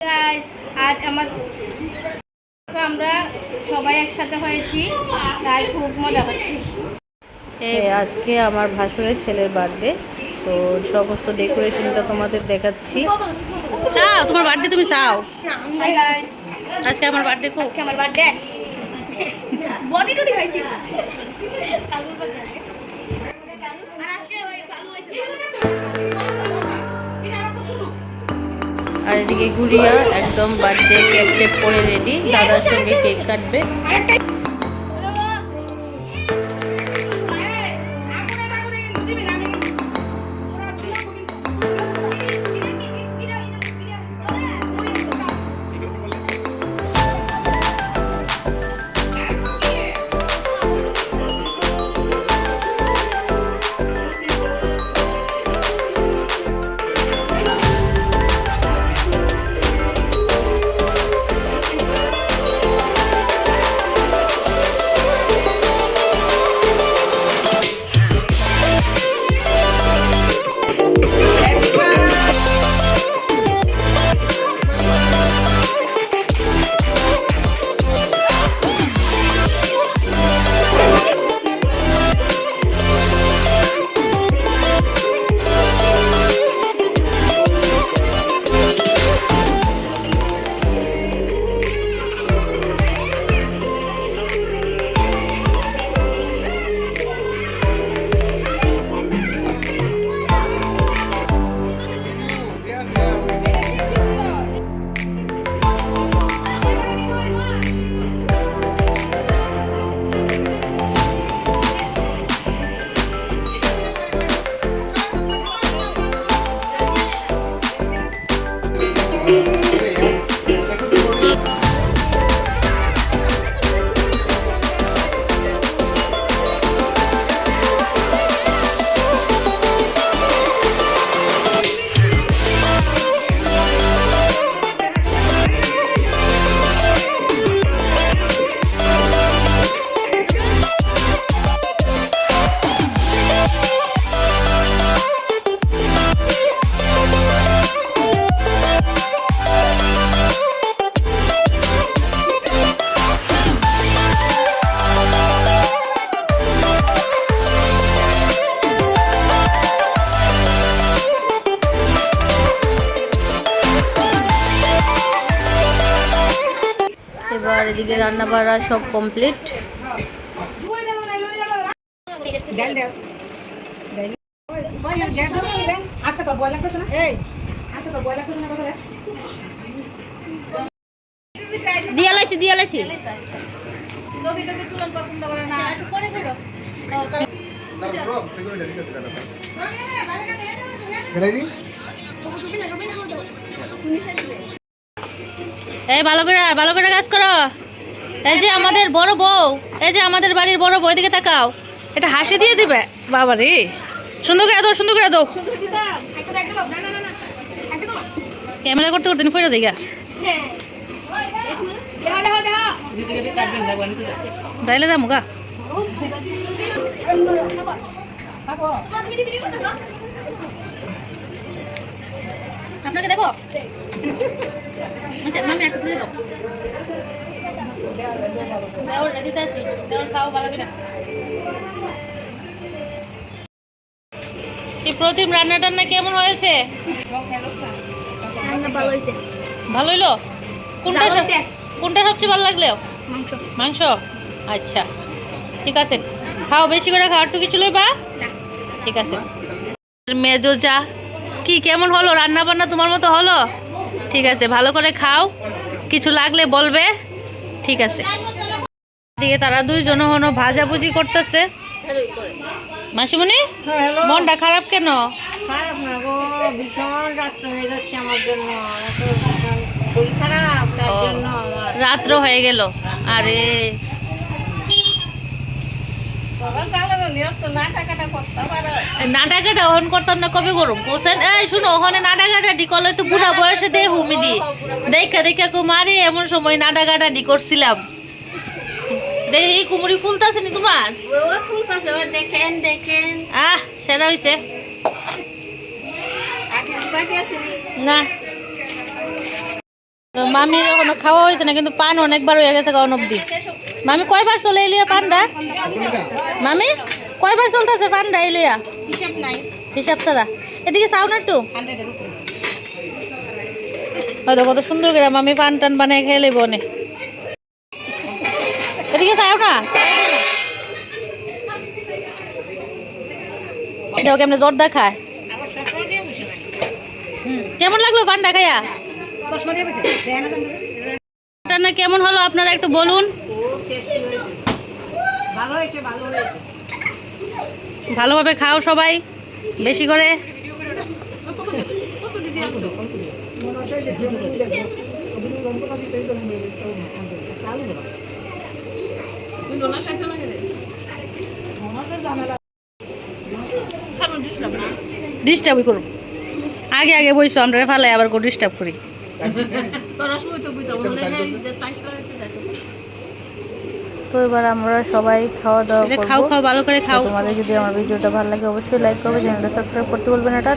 আজ আমার আমরা সবাই একসাথে হয়েছি তাই খুব মজা হচ্ছে আজকে আমার ভাসুরের ছেলের বার্থডে তো সমস্ত ডেকোরেশনটা তোমাদের দেখাচ্ছি। চাও তোমার বার্থডে তুমি চাও। আজকে আমার বার্থডে আজকে আমার বার্থডে বডি টুডি খাইছি এদিকে গুড়িয়া একদম বার্থডে কেক টেক করে রেডি দাদার সঙ্গে কেক কাটবে। you. এবার এদিকে রান্না বাড়া সব কমপ্লিট দিয়ে লাইছি দিয়ে লাইছি। ছবি টবি তুলন পছন্দ করে না করে করো এই ভালো করে ভালো করে কাজ করো। এই যে আমাদের বড় বউ, এই যে আমাদের বাড়ির বড় বউ দিকে তাকাও। এটা হাসি দিয়ে দিবে, বাবা রে। সুন্দর করে দাও সুন্দর করে দাও ক্যামেরা করতে করতে ফেরো দেখা তাইলে দাম গা। আপনাকে দেখো মামি একটা তুলে দাও। দেওর দিতে আসি দেওর খাও ভালো করে। এই প্রতিম রান্না টান্না কেমন হয়েছে? রান্না ভালো হয়েছে। ভালো হইল? কোনটা কোনটা সবচেয়ে ভালো লাগল? মাংস। মাংস? আচ্ছা ঠিক আছে। খাও বেশি করে খাওয়ার টু কিছু লইবা? ঠিক আছে। মেজো যা কি কেমন হলো? রান্না বান্না তোমার মতো হলো? ঠিক আছে ভালো করে খাও। কিছু লাগলে বলবে ঠিক আছে। দিকে তারা দুইজন হনো ভাজাভুজি করতেছে। মাসিমণি মনটা খারাপ কেন? খারাপ না গো ভীষণ রাত্র হয়ে যাচ্ছে আমার জন্য। রাত্র হয়ে গেল। আরে। সকাল সকালে নিয়ম তো না টাকাটা করতে পারো নাটাকাটা ওহন করতাম না কবে করুম? কোসেন এই শুনো ওখানে নাটাকাটা ডি করলে তো বুড়া বয়সে দে। হুমিদি দেখা দেখা কুমারি এমন সময় নাটাকাটা ডি করছিলাম। দেখি কুমড়ি ফুলতাছে নি তোমার? দেখেন দেখেন। আহ সেরা হইছে। না? মামি এখনও খাওয়া হয়েছে না কিন্তু পান অনেকবার হয়ে গেছে কারণ অব্দি। মামি কয়বার চলে এলিয়া পানটা? মামি কয়বার চলতেছে পানটা এলিয়া? হিসাব নাই। হিসাব ছাড়া। এদিকে চাও না একটু? হয়তো কত সুন্দর করে মামি পান টান বানায় খেয়ে লেবো অনেক। এদিকে চাও না? দেখো কেমন জর্দা খায় কেমন লাগল পানটা খাইয়া? পানটা কেমন হলো আপনারা একটু বলুন। ভালোভাবে খাও সবাই বেশি করে। আগে আগে বইছো আমরা ফালাই আবার ডিস্টার্ব করি। তো এবার আমরা সবাই খাওয়া দাওয়া খাও করব। খাও ভালো করে খাও। তোমাদের যদি আমার ভিডিওটা ভালো লাগে অবশ্যই লাইক করবে চ্যানেলটা সাবস্ক্রাইব করতে বলবেন এটা